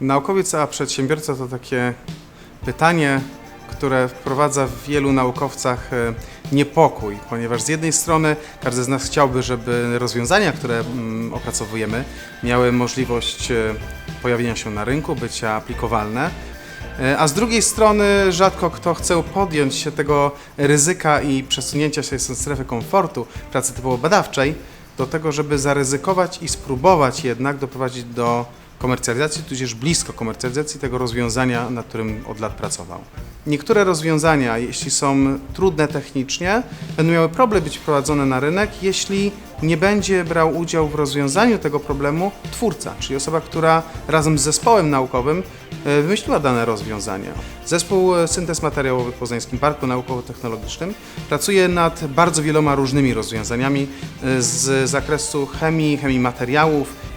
Naukowiec a przedsiębiorca to takie pytanie, które wprowadza w wielu naukowcach e, niepokój, ponieważ z jednej strony każdy z nas chciałby, żeby rozwiązania, które mm, opracowujemy, miały możliwość e, pojawienia się na rynku, bycia aplikowalne. E, A z drugiej strony rzadko kto chce podjąć się tego ryzyka i przesunięcia się z strefy komfortu pracy typowo badawczej do tego, żeby zaryzykować i spróbować jednak doprowadzić do komercjalizacji, tudzież blisko komercjalizacji tego rozwiązania, nad którym od lat pracował. Niektóre rozwiązania, jeśli są trudne technicznie, będą miały problem być wprowadzone na rynek, jeśli nie będzie brał udział w rozwiązaniu tego problemu twórca, czyli osoba, która razem z zespołem naukowym e, wymyśliła dane rozwiązanie. Zespół e, Syntez Materiałowy w Poznańskim Parku Naukowo-Technologicznym pracuje nad bardzo wieloma różnymi rozwiązaniami e, z zakresu chemii, chemii materiałów.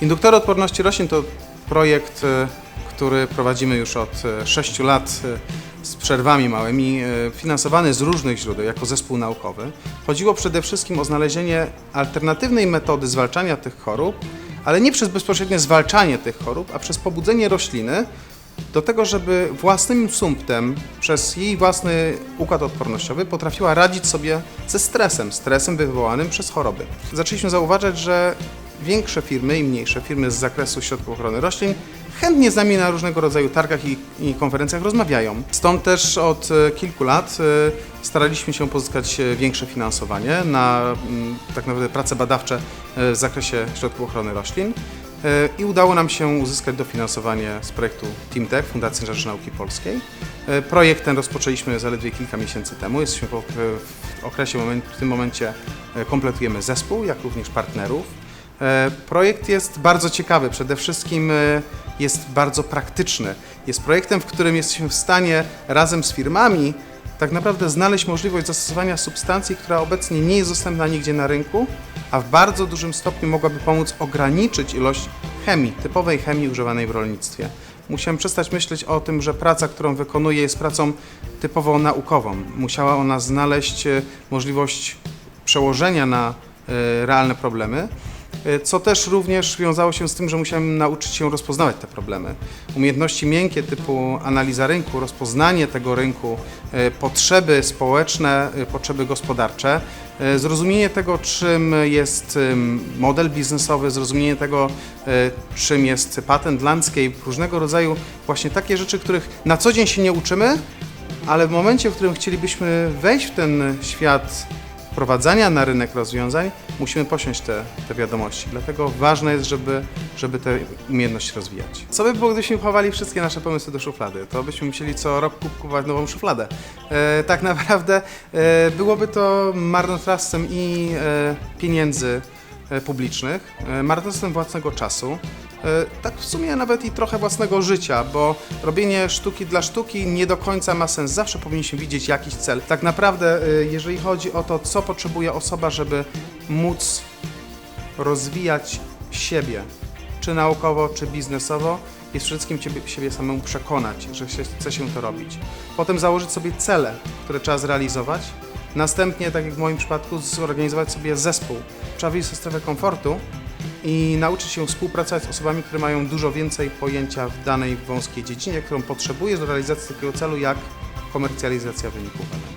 Induktory odporności roślin to projekt, e, który prowadzimy już od 6 lat e, z przerwami małymi, finansowany z różnych źródeł jako zespół naukowy. Chodziło przede wszystkim o znalezienie alternatywnej metody zwalczania tych chorób, ale nie przez bezpośrednie zwalczanie tych chorób, a przez pobudzenie rośliny do tego, żeby własnym sumptem, przez jej własny układ odpornościowy potrafiła radzić sobie ze stresem, stresem wywołanym przez choroby. Zaczęliśmy zauważać, że większe firmy i mniejsze firmy z zakresu środków ochrony roślin chętnie z nami na różnego rodzaju targach i, i konferencjach rozmawiają. Stąd też od e, kilku lat e, staraliśmy się pozyskać e, większe finansowanie na mm, tak naprawdę prace badawcze w zakresie środków ochrony roślin. I udało nam się uzyskać dofinansowanie z projektu TeamTech Fundacji na Rzecz Nauki Polskiej. Projekt ten rozpoczęliśmy zaledwie kilka miesięcy temu. Jesteśmy w okresie, w tym momencie kompletujemy zespół, jak również partnerów. E, Projekt jest bardzo ciekawy, przede wszystkim e, jest bardzo praktyczny. Jest projektem, w którym jesteśmy w stanie razem z firmami tak naprawdę znaleźć możliwość zastosowania substancji, która obecnie nie jest dostępna nigdzie na rynku, a w bardzo dużym stopniu mogłaby pomóc ograniczyć ilość chemii, typowej chemii używanej w rolnictwie. Musiałem przestać myśleć o tym, że praca, którą wykonuję, jest pracą typowo naukową. Musiała ona znaleźć e, możliwość przełożenia na realne problemy, co też również wiązało się z tym, że musiałem nauczyć się rozpoznawać te problemy. Umiejętności miękkie typu analiza rynku, rozpoznanie tego rynku, e, potrzeby społeczne, e, potrzeby gospodarcze, e, zrozumienie tego, czym jest model biznesowy, zrozumienie tego, e, czym jest patent landscape, różnego rodzaju właśnie takie rzeczy, których na co dzień się nie uczymy, ale w momencie, w którym chcielibyśmy wejść w ten świat wprowadzania na rynek rozwiązań, musimy posiąść te, te wiadomości. Dlatego ważne jest, żeby, żeby tę umiejętność rozwijać. Co by było, gdybyśmy chowali wszystkie nasze pomysły do szuflady? To byśmy musieli co rok kupować nową szufladę. E, tak naprawdę e, byłoby to marnotrawstwem i e, pieniędzy e, publicznych, e, marnotrawstwem własnego czasu, tak w sumie nawet i trochę własnego życia, bo robienie sztuki dla sztuki nie do końca ma sens. Zawsze powinniśmy widzieć jakiś cel. Tak naprawdę, e, jeżeli chodzi o to, co potrzebuje osoba, żeby móc rozwijać siebie, czy naukowo, czy biznesowo, jest przede wszystkim ciebie, siebie samemu przekonać, że chce się to robić. Potem założyć sobie cele, które trzeba zrealizować. Następnie, tak jak w moim przypadku, zorganizować sobie zespół. Trzeba wyjść ze strefy komfortu i nauczyć się współpracować z osobami, które mają dużo więcej pojęcia w danej wąskiej dziedzinie, którą potrzebujesz do realizacji takiego celu, jak komercjalizacja wyników badań.